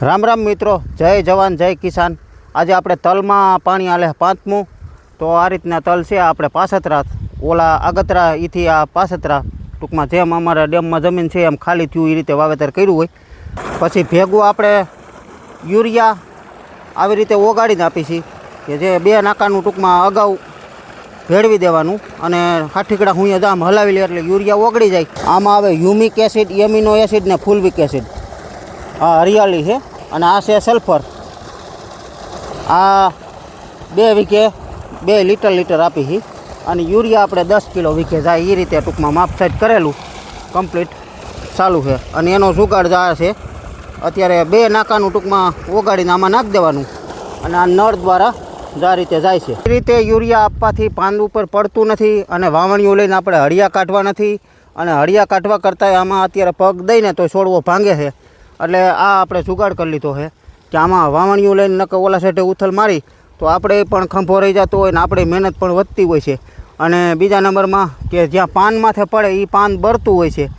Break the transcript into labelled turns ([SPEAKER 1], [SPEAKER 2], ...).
[SPEAKER 1] રામ રામ મિત્રો, જય જવાન, જય કિસાન. આજે આપણે તલમાં પાણી આલે પાંચમું. તો આ રીતના તલ છે, આપણે પાસતરા ઓલા આગતરા એથી આ પાસતરા ટૂંકમાં જેમ અમારા ડેમમાં જમીન છે, એમ ખાલી થયું એ રીતે વાવેતર કર્યું હોય. પછી ભેગું આપણે યુરિયા આવી રીતે ઓગાડીને આપી છીએ, કે જે બે નાકાનું ટૂંકમાં અગાઉ ભેળવી દેવાનું, અને હાઠીકડા હું જામ હલાવી લે એટલે યુરિયા ઓગળી જાય. આમાં આવે હ્યુમિક એસિડ, એમિનો એસિડ ને ફુલવિક એસિડ. આ હરિયાળી છે. અને આ છે સલ્ફર આ બે વીઘે બે લીટર લીટર આપી હી અને યુરિયા આપણે દસ કિલો વીઘે જાય એ રીતે ટૂંકમાં માપ સાઈડ કરેલું. કમ્પ્લીટ ચાલુ છે. અને એનો જુગાડ જાય છે. અત્યારે બે નાકાનું ટૂંકમાં ઓગાડીને આમાં નાખી દેવાનું. અને આ નળ દ્વારા જ રીતે જાય છે. એ રીતે યુરિયા આપવાથી પાન ઉપર પડતું નથી અને વાવણીઓ લઈને આપણે હળિયા કાઢવા નથી. અને હળિયા કાઢવા કરતાં આમાં અત્યારે પગ દઈને તો છોડવો ભાંગે છે. એટલે આ આપણે જુગાડ કરી લીધો છે. કે આમાં વાવણીઓ લઈને નકર ઓલા સાઈડે ઉથલ મારી, તો આપણે પણ ખંભો રહી જતો હોય ને આપણી મહેનત પણ વધતી હોય છે. અને બીજા નંબરમાં કે જ્યાં પાન માથે પડે એ પાન બળતું હોય છે.